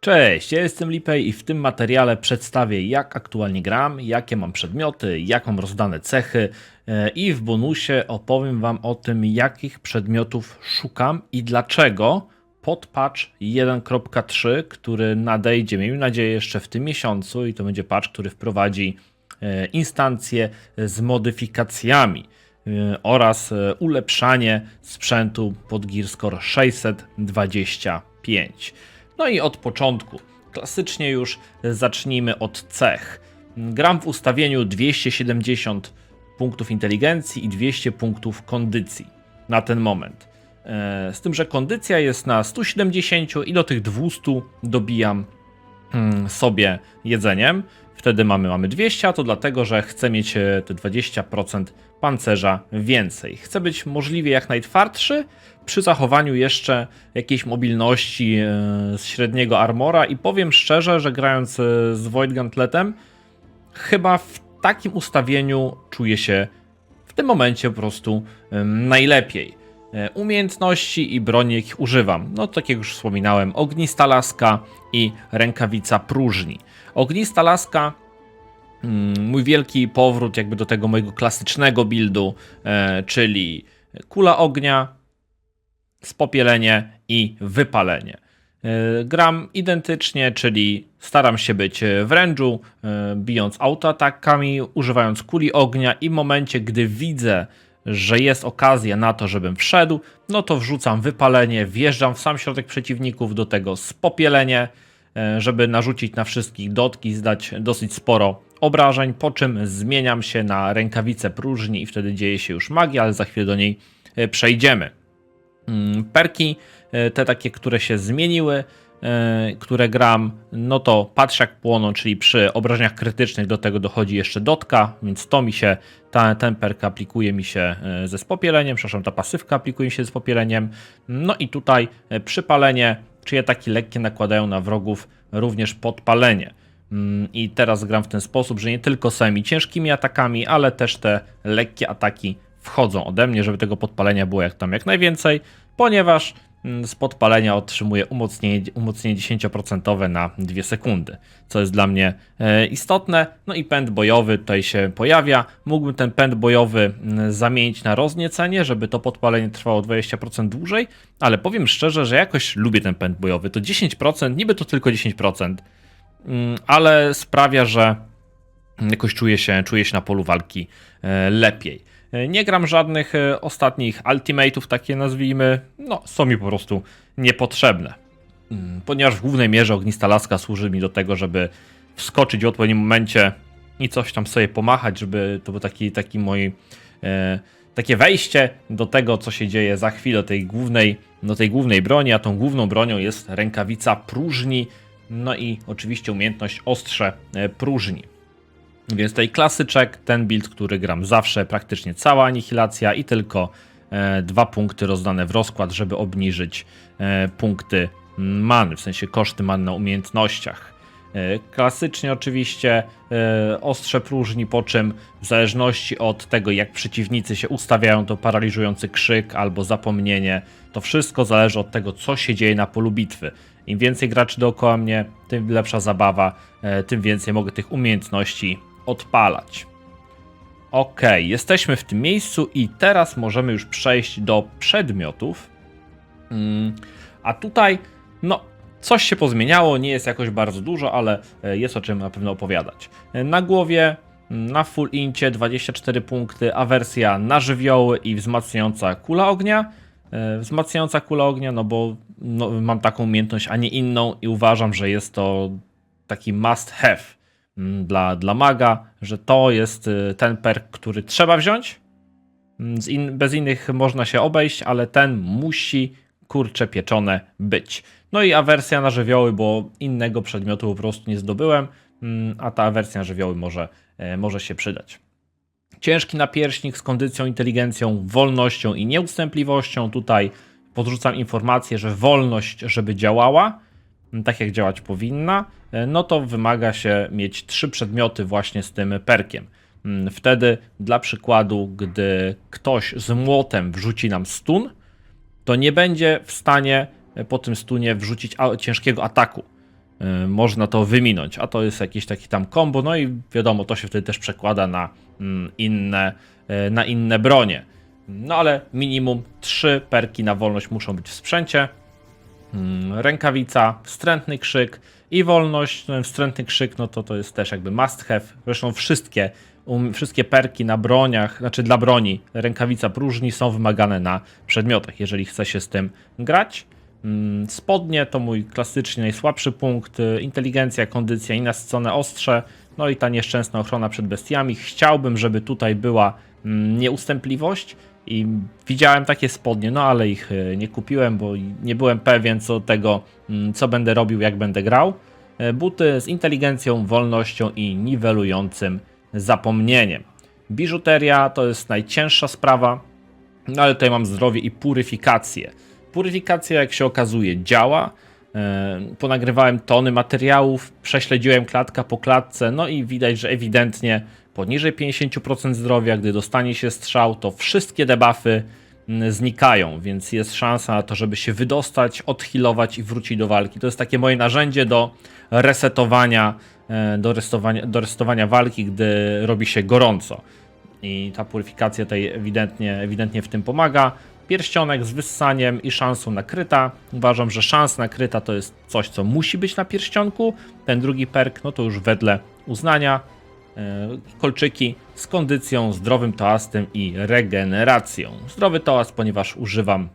Cześć, ja jestem Lipej i w tym materiale przedstawię jak aktualnie gram, jakie mam przedmioty, jak mam rozdane cechy e, i w bonusie opowiem Wam o tym jakich przedmiotów szukam i dlaczego pod patch 1.3, który nadejdzie, miejmy nadzieję jeszcze w tym miesiącu i to będzie patch, który wprowadzi e, instancje z modyfikacjami e, oraz ulepszanie sprzętu pod Gearscore 625. No i od początku. Klasycznie już zacznijmy od cech. Gram w ustawieniu 270 punktów inteligencji i 200 punktów kondycji na ten moment. E, z tym, że kondycja jest na 170 i do tych 200 dobijam sobie jedzeniem. Wtedy mamy, mamy 200, a to dlatego, że chcę mieć e, te 20% pancerza więcej. Chcę być możliwie jak najtwardszy, przy zachowaniu jeszcze jakiejś mobilności e, z średniego armora i powiem szczerze, że grając e, z Void Gauntletem, chyba w takim ustawieniu czuję się w tym momencie po prostu najlepiej. Umiejętności i broni, jakich używam. No, tak jak już wspominałem, ognista laska i rękawica próżni. Ognista laska mm, mój wielki powrót jakby do tego mojego klasycznego buildu, e, czyli kula ognia, spopielenie i wypalenie. E, gram identycznie, czyli staram się być w e, bijąc autoatakami, używając kuli ognia i w momencie, gdy widzę, że jest okazja na to, żebym wszedł, no to wrzucam wypalenie, wjeżdżam w sam środek przeciwników, do tego spopielenie, E, żeby narzucić na wszystkich dotki, zdać dosyć sporo obrażeń, po czym zmieniam się na rękawicę próżni i wtedy dzieje się już magia, ale za chwilę do niej e, przejdziemy. Mm, perki, e, te takie, które się zmieniły, które gram, no to patrz jak płoną, czyli przy obrażeniach krytycznych do tego dochodzi jeszcze dotka, więc to mi się, ta, ten aplikuje mi się ze spopieleniem, przepraszam, ta pasywka aplikuje mi się ze spopieleniem, no i tutaj przypalenie czy ataki lekkie nakładają na wrogów również podpalenie. Mm, I teraz gram w ten sposób, że nie tylko samymi ciężkimi atakami, ale też te lekkie ataki wchodzą ode mnie, żeby tego podpalenia było jak tam jak najwięcej, ponieważ z podpalenia otrzymuję umocnienie, umocnienie 10% na 2 sekundy, co jest dla mnie e, istotne. No i pęd bojowy tutaj się pojawia. Mógłbym ten pęd bojowy mm, zamienić na rozniecenie, żeby to podpalenie trwało 20% dłużej, ale powiem szczerze, że jakoś lubię ten pęd bojowy. To 10%, niby to tylko 10%, mm, ale sprawia, że jakoś czuję się, czuję się na polu walki e, lepiej. E, nie gram żadnych e, ostatnich ultimate'ów, takie nazwijmy, no są mi po prostu niepotrzebne. Mm, ponieważ w głównej mierze ognista laska służy mi do tego, żeby wskoczyć w odpowiednim momencie i coś tam sobie pomachać, żeby to był taki, taki mój e, takie wejście do tego, co się dzieje za chwilę, tej głównej, do tej głównej broni, a tą główną bronią jest rękawica próżni, no i oczywiście umiejętność ostrze e, próżni. Więc tutaj klasyczek, ten build, który gram zawsze, praktycznie cała anihilacja i tylko e, dwa punkty rozdane w rozkład, żeby obniżyć e, punkty many, w sensie koszty man na umiejętnościach. E, klasycznie oczywiście e, ostrze próżni, po czym w zależności od tego jak przeciwnicy się ustawiają, to paraliżujący krzyk albo zapomnienie, to wszystko zależy od tego co się dzieje na polu bitwy. Im więcej graczy dookoła mnie, tym lepsza zabawa, e, tym więcej mogę tych umiejętności odpalać. Ok, jesteśmy w tym miejscu i teraz możemy już przejść do przedmiotów. Mm, a tutaj, no, coś się pozmieniało, nie jest jakoś bardzo dużo, ale e, jest o czym na pewno opowiadać. E, na głowie, mm, na full incie 24 punkty, awersja na żywioły i wzmacniająca kula ognia. E, wzmacniająca kula ognia, no bo no, mam taką umiejętność, a nie inną i uważam, że jest to taki must have dla, dla maga, że to jest y, ten perk, który trzeba wziąć. Mm, in, bez innych można się obejść, ale ten musi kurcze pieczone być. No i awersja na żywioły, bo innego przedmiotu po prostu nie zdobyłem, mm, a ta awersja na żywioły może, e, może się przydać. Ciężki napierśnik z kondycją, inteligencją, wolnością i nieustępliwością. Tutaj podrzucam informację, że wolność, żeby działała, tak jak działać powinna, e, no to wymaga się mieć trzy przedmioty właśnie z tym perkiem. Mm, wtedy, dla przykładu, gdy ktoś z młotem wrzuci nam stun, to nie będzie w stanie e, po tym stunie wrzucić ciężkiego ataku. y, można to wyminąć, a to jest jakiś taki tam kombo, no i wiadomo, to się wtedy też przekłada na mm, inne, na inne bronie. No ale minimum 3 perki na wolność muszą być w sprzęcie. Mm, Rękawica, wstrętny krzyk i wolność. No, wstrętny krzyk, no to to jest też jakby must have. Zresztą wszystkie, um, wszystkie perki na broniach, znaczy dla broni, rękawica próżni są wymagane na przedmiotach, jeżeli chce się z tym grać. Mm, Spodnie to mój klasycznie najsłabszy punkt. y, Inteligencja, kondycja i nasycone ostrze. No i ta nieszczęsna ochrona przed bestiami. Chciałbym, żeby tutaj była mm, nieustępliwość i widziałem takie spodnie, no ale ich y, nie kupiłem, bo nie byłem pewien co tego, mm, co będę robił, jak będę grał. E, Buty z inteligencją, wolnością i niwelującym zapomnieniem. Biżuteria to jest najcięższa sprawa, no ale tutaj mam zdrowie i puryfikację. Puryfikacja, jak się okazuje, działa. E, Ponagrywałem tony materiałów, prześledziłem klatka po klatce, no i widać, że ewidentnie poniżej 50% zdrowia, gdy dostanie się strzał, to wszystkie debuffy mm, znikają, więc jest szansa na to, żeby się wydostać, odhealować i wrócić do walki. To jest takie moje narzędzie do resetowania, e, do resetowania, do resetowania walki, gdy robi się gorąco. I ta puryfikacja tutaj ewidentnie, ewidentnie w tym pomaga. Pierścionek z wyssaniem i szansą na kryta. Uważam, że szansa na kryta to jest coś, co musi być na pierścionku. Ten drugi perk, no to już wedle uznania. E, Kolczyki z kondycją, zdrowym toastem i regeneracją. Zdrowy toast, ponieważ używam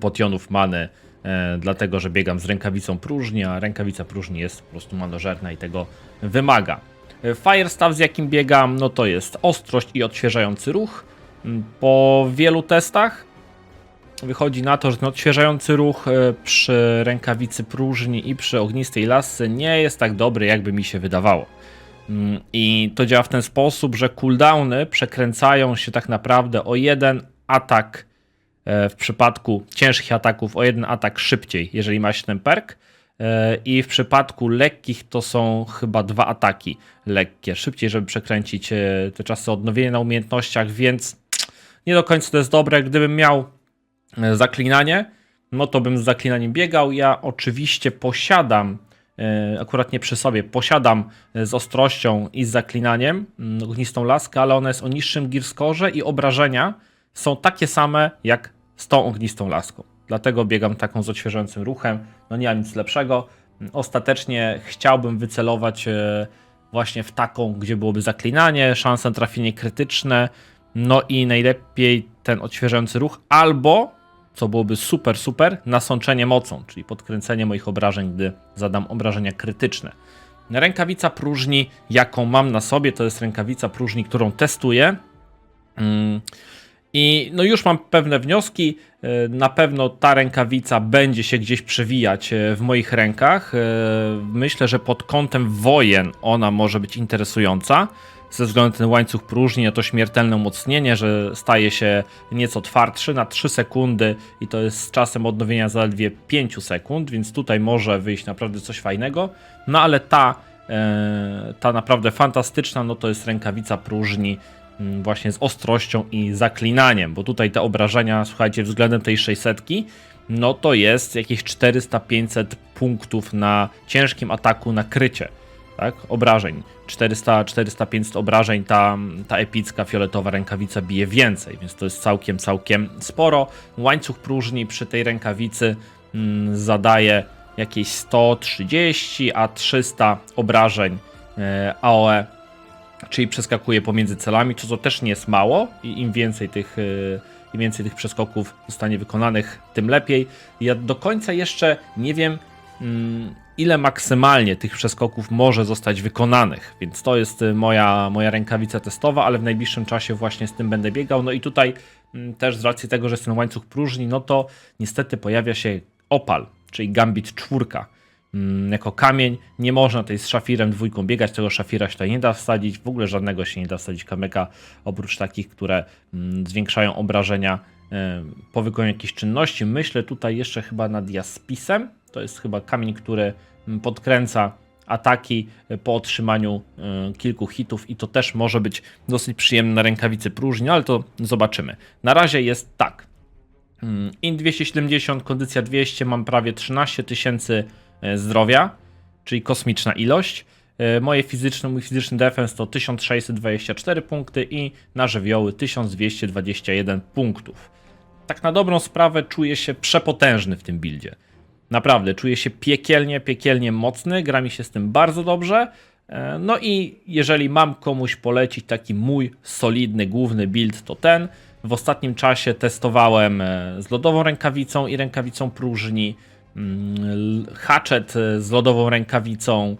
potionów many, e, dlatego że biegam z rękawicą próżni, a rękawica próżni jest po prostu manożerna i tego wymaga. E, Fire Staff, z jakim biegam, no to jest ostrość i odświeżający ruch. Mm, Po wielu testach wychodzi na to, że ten odświeżający ruch przy rękawicy próżni i przy ognistej lasce nie jest tak dobry, jakby mi się wydawało. Mm, I to działa w ten sposób, że cooldowny przekręcają się tak naprawdę o jeden atak e, w przypadku ciężkich ataków, o jeden atak szybciej, jeżeli ma się ten perk. E, I w przypadku lekkich to są chyba dwa ataki lekkie, szybciej, żeby przekręcić e, te czasy odnowienia na umiejętnościach, więc nie do końca to jest dobre. Gdybym miał zaklinanie, no to bym z zaklinaniem biegał. Ja oczywiście posiadam, akurat nie przy sobie, posiadam e, z ostrością i z zaklinaniem mm, ognistą laskę, ale ona jest o niższym gear score i obrażenia są takie same jak z tą ognistą laską. Dlatego biegam taką z odświeżającym ruchem. No nie ma nic lepszego. Ostatecznie chciałbym wycelować e, właśnie w taką, gdzie byłoby zaklinanie, szanse na trafienie krytyczne, no i najlepiej ten odświeżający ruch, albo, co byłoby super, super, nasączenie mocą, czyli podkręcenie moich obrażeń, gdy zadam obrażenia krytyczne. Rękawica próżni, jaką mam na sobie, to jest rękawica próżni, którą testuję. Mm, I no już mam pewne wnioski. E, Na pewno ta rękawica będzie się gdzieś przewijać e, w moich rękach. E, Myślę, że pod kątem wojen ona może być interesująca. Ze względu na ten łańcuch próżni, na to śmiertelne umocnienie, że staje się nieco twardszy na 3 sekundy i to jest z czasem odnowienia zaledwie 5 sekund, więc tutaj może wyjść naprawdę coś fajnego. No ale ta, e, ta naprawdę fantastyczna, no to jest rękawica próżni mm, właśnie z ostrością i zaklinaniem, bo tutaj te obrażenia, słuchajcie, względem tej 600, no to jest jakieś 400-500 punktów na ciężkim ataku na krycie, tak, obrażeń. 400, 400, 500 obrażeń ta, ta epicka fioletowa rękawica bije więcej, więc to jest całkiem, całkiem sporo. Łańcuch próżni przy tej rękawicy mm, zadaje jakieś 130, a 300 obrażeń e, AOE czyli przeskakuje pomiędzy celami, co to też nie jest mało i im więcej tych, y, im więcej tych przeskoków zostanie wykonanych, tym lepiej. Ja do końca jeszcze nie wiem, mm, ile maksymalnie tych przeskoków może zostać wykonanych, więc to jest y, moja, moja rękawica testowa, ale w najbliższym czasie właśnie z tym będę biegał. No i tutaj mm, też z racji tego, że jest ten łańcuch próżni, no to niestety pojawia się opal, czyli gambit czwórka mm, jako kamień. Nie można tutaj z szafirem dwójką biegać, tego szafira się tutaj nie da wsadzić, w ogóle żadnego się nie da wsadzić kamyka, oprócz takich, które mm, zwiększają obrażenia em, po wykonaniu jakichś czynności. Myślę tutaj jeszcze chyba nad jaspisem, to jest chyba kamień, który mm, podkręca ataki e, po otrzymaniu e, kilku hitów i to też może być dosyć przyjemne na rękawicy próżni, ale to zobaczymy. Na razie jest tak. Mm, In 270, kondycja 200, mam prawie 13 tysięcy e, zdrowia. czyli kosmiczna ilość. Moje fizyczne, mój fizyczny defense to 1624 punkty i na żywioły 1221 punktów. Tak na dobrą sprawę czuję się przepotężny w tym buildzie. Naprawdę, czuję się piekielnie, piekielnie mocny, gra mi się z tym bardzo dobrze. E, No i jeżeli mam komuś polecić taki mój solidny, główny build, to ten. W ostatnim czasie testowałem e, z lodową rękawicą i rękawicą próżni, mm, hatchet e, z lodową rękawicą,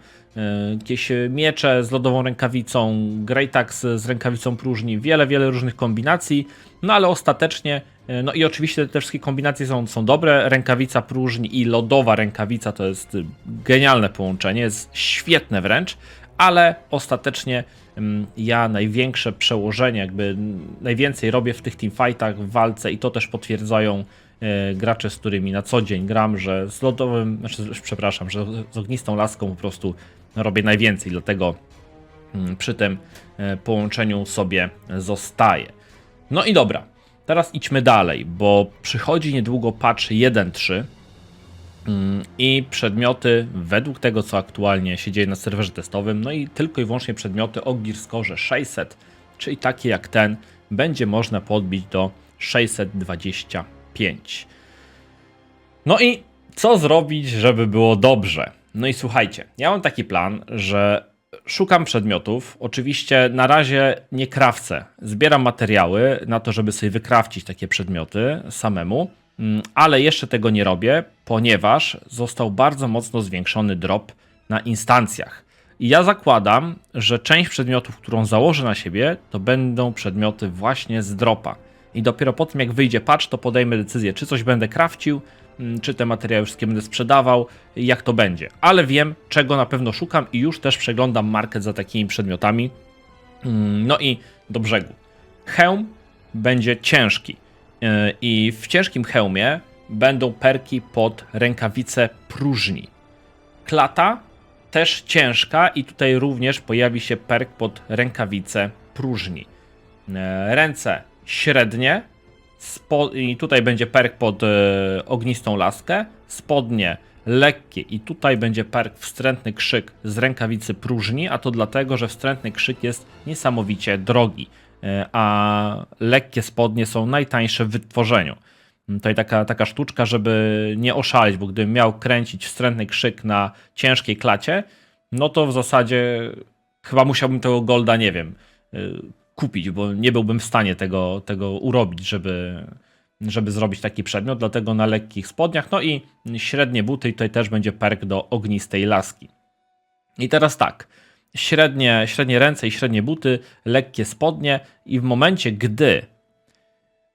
jakieś miecze z lodową rękawicą, Greatax z rękawicą próżni, wiele, wiele różnych kombinacji, no ale ostatecznie, no i oczywiście te wszystkie kombinacje są, są dobre, rękawica próżni i lodowa rękawica to jest y, genialne połączenie, jest świetne wręcz, ale ostatecznie mm, ja największe przełożenie, jakby najwięcej robię w tych teamfightach, w walce i to też potwierdzają e, gracze, z którymi na co dzień gram, że z lodowym, znaczy, przepraszam, że z ognistą laską po prostu robię najwięcej, dlatego mm, przy tym e, połączeniu sobie zostaje. No i dobra, teraz idźmy dalej, bo przychodzi niedługo patch 1.3 mm, i przedmioty według tego, co aktualnie się dzieje na serwerze testowym, no i tylko i wyłącznie przedmioty o Gear Score 600, czyli takie jak ten, będzie można podbić do 625. No i co zrobić, żeby było dobrze? No i słuchajcie, ja mam taki plan, że szukam przedmiotów. Oczywiście na razie nie krawcę. Zbieram materiały na to, żeby sobie wykrawcić takie przedmioty samemu, mm, ale jeszcze tego nie robię, ponieważ został bardzo mocno zwiększony drop na instancjach. I ja zakładam, że część przedmiotów, którą założę na siebie, to będą przedmioty właśnie z dropa. I dopiero po tym, jak wyjdzie patch, to podejmę decyzję, czy coś będę krawcił, czy te materiały wszystkie będę sprzedawał, jak to będzie. Ale wiem, czego na pewno szukam i już też przeglądam market za takimi przedmiotami. Mm, No i do brzegu. Hełm będzie ciężki. Yy, I w ciężkim hełmie będą perki pod rękawice próżni. Klata też ciężka i tutaj również pojawi się perk pod rękawice próżni. E, Ręce średnie i tutaj będzie perk pod e, ognistą laskę, spodnie lekkie i tutaj będzie perk wstrętny krzyk z rękawicy próżni, a to dlatego, że wstrętny krzyk jest niesamowicie drogi, e, a lekkie spodnie są najtańsze w wytworzeniu. Tutaj taka, taka sztuczka, żeby nie oszaleć, bo gdybym miał kręcić wstrętny krzyk na ciężkiej klacie, no to w zasadzie chyba musiałbym tego golda, nie wiem, y, kupić, bo nie byłbym w stanie tego, tego urobić, żeby, żeby zrobić taki przedmiot, dlatego na lekkich spodniach, no i średnie buty i tutaj też będzie perk do ognistej laski. I teraz tak, średnie, średnie ręce i średnie buty, lekkie spodnie i w momencie, gdy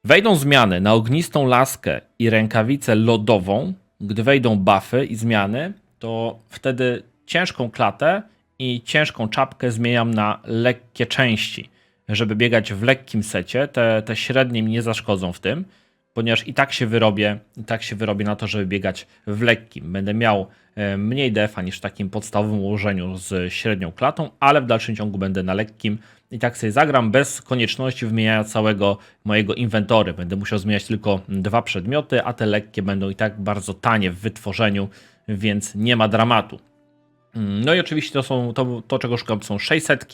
wejdą zmiany na ognistą laskę i rękawicę lodową, gdy wejdą buffy i zmiany, to wtedy ciężką klatę i ciężką czapkę zmieniam na lekkie części, żeby biegać w lekkim secie. Te, te średnie mi nie zaszkodzą w tym, ponieważ i tak się wyrobię, i tak się wyrobię na to, żeby biegać w lekkim. Będę miał e, mniej defa niż w takim podstawowym ułożeniu z średnią klatą, ale w dalszym ciągu będę na lekkim i tak sobie zagram bez konieczności wymieniania całego mojego inwentory. Będę musiał zmieniać tylko dwa przedmioty, a te lekkie będą i tak bardzo tanie w wytworzeniu, więc nie ma dramatu. No i oczywiście to są to, to czego szukam, to są 600,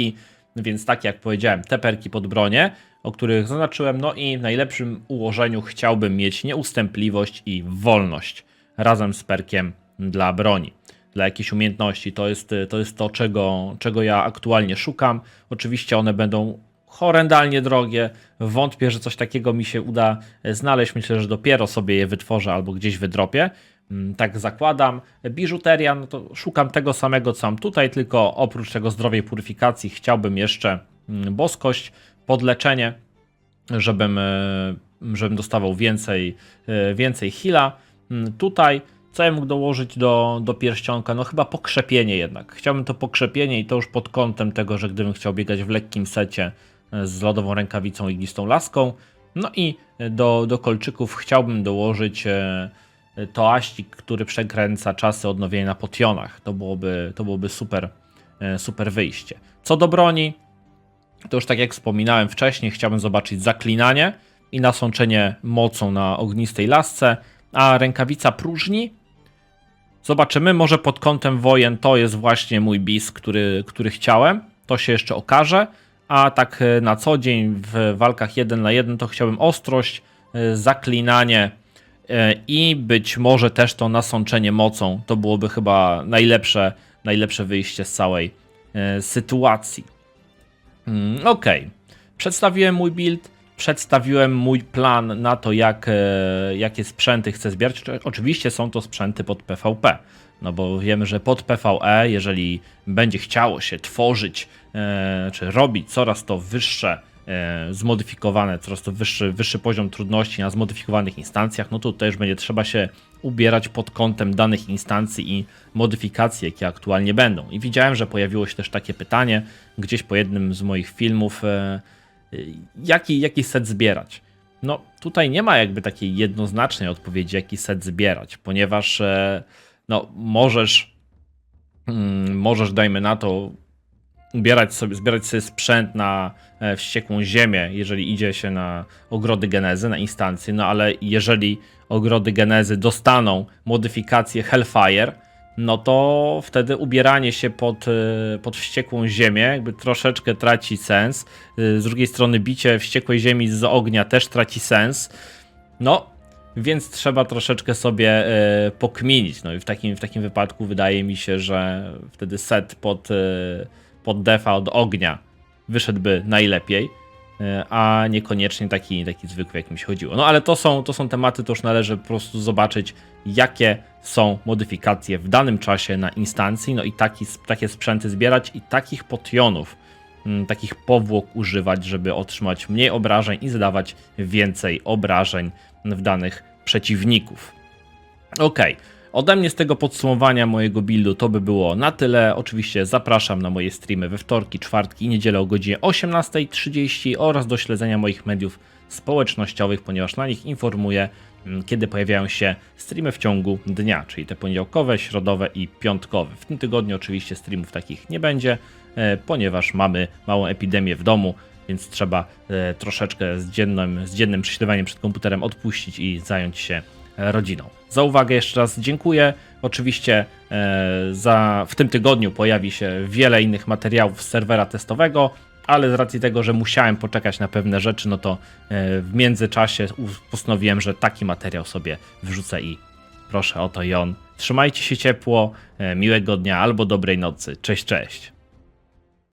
więc tak jak powiedziałem, te perki pod bronię, o których zaznaczyłem, no i w najlepszym ułożeniu chciałbym mieć nieustępliwość i wolność razem z perkiem dla broni, dla jakiejś umiejętności. To jest to, jest to czego, czego ja aktualnie szukam. Oczywiście one będą horrendalnie drogie. Wątpię, że coś takiego mi się uda znaleźć. Myślę, że dopiero sobie je wytworzę albo gdzieś wydropię. Mm, Tak zakładam. Biżuteria, no to szukam tego samego, co mam tutaj, tylko oprócz tego zdrowej puryfikacji chciałbym jeszcze mm, boskość, podleczenie, żebym, e, żebym dostawał więcej, e, więcej heala. Mm, Tutaj, co ja mógł dołożyć do, do pierścionka? No chyba pokrzepienie jednak. Chciałbym to pokrzepienie i to już pod kątem tego, że gdybym chciał biegać w lekkim secie e, z lodową rękawicą i glistą laską. No i do, do kolczyków chciałbym dołożyć toaścik, który przekręca czasy odnowienia na potionach. To byłoby, to byłoby super, e, super wyjście. Co do broni, to już tak jak wspominałem wcześniej, chciałbym zobaczyć zaklinanie i nasączenie mocą na ognistej lasce, a rękawica próżni Zobaczymy, może pod kątem wojen to jest właśnie mój bis, który, który chciałem. To się jeszcze okaże. A tak e, na co dzień w walkach 1 na 1 to chciałbym ostrość, zaklinanie i być może też to nasączenie mocą. To byłoby chyba najlepsze, najlepsze wyjście z całej e, sytuacji. Mm, Okej. Przedstawiłem mój build, przedstawiłem mój plan na to, jak, e, jakie sprzęty chcę zbierać. Oczy- Oczywiście są to sprzęty pod PvP. No bo wiemy, że pod PvE, jeżeli będzie chciało się tworzyć, e, czy robić coraz to wyższe, e, zmodyfikowane, coraz to wyższy, wyższy poziom trudności na zmodyfikowanych instancjach, no to też będzie trzeba się ubierać pod kątem danych instancji i modyfikacji, jakie aktualnie będą. I widziałem, że pojawiło się też takie pytanie gdzieś po jednym z moich filmów, e, jaki, jaki set zbierać. No, tutaj nie ma jakby takiej jednoznacznej odpowiedzi, jaki set zbierać, ponieważ e, no, możesz, mm, możesz, dajmy na to, ubierać sobie, zbierać sobie sprzęt na e, wściekłą ziemię, jeżeli idzie się na ogrody genezy, na instancje, no ale jeżeli ogrody genezy dostaną modyfikację Hellfire, no to wtedy ubieranie się pod, e, pod wściekłą ziemię jakby troszeczkę traci sens. E, Z drugiej strony bicie wściekłej ziemi z ognia też traci sens. No, więc trzeba troszeczkę sobie pokminić. No i w takim, w takim wypadku wydaje mi się, że wtedy set pod, pod defa od ognia wyszedłby najlepiej, e, a niekoniecznie taki, taki zwykły, jak mi się chodziło. No ale to są, to są tematy, to już należy po prostu zobaczyć, jakie są modyfikacje w danym czasie na instancji, no i taki, takie sprzęty zbierać i takich potionów, mm, takich powłok używać, żeby otrzymać mniej obrażeń i zadawać więcej obrażeń w danych przeciwników. Okej. Ode mnie z tego podsumowania mojego buildu to by było na tyle. Oczywiście zapraszam na moje streamy we wtorki, czwartki i niedzielę o godzinie 18.30 oraz do śledzenia moich mediów społecznościowych, ponieważ na nich informuję, mm, kiedy pojawiają się streamy w ciągu dnia, czyli te poniedziałkowe, środowe i piątkowe. W tym tygodniu oczywiście streamów takich nie będzie, e, ponieważ mamy małą epidemię w domu, więc trzeba e, troszeczkę z dziennym, z dziennym prześladowaniem przed komputerem odpuścić i zająć się rodziną. Za uwagę jeszcze raz dziękuję. Oczywiście e, za, w tym tygodniu pojawi się wiele innych materiałów z serwera testowego, ale z racji tego, że musiałem poczekać na pewne rzeczy, no to e, w międzyczasie postanowiłem, że taki materiał sobie wrzucę i proszę o to i on. Trzymajcie się ciepło, e, miłego dnia albo dobrej nocy. Cześć, cześć.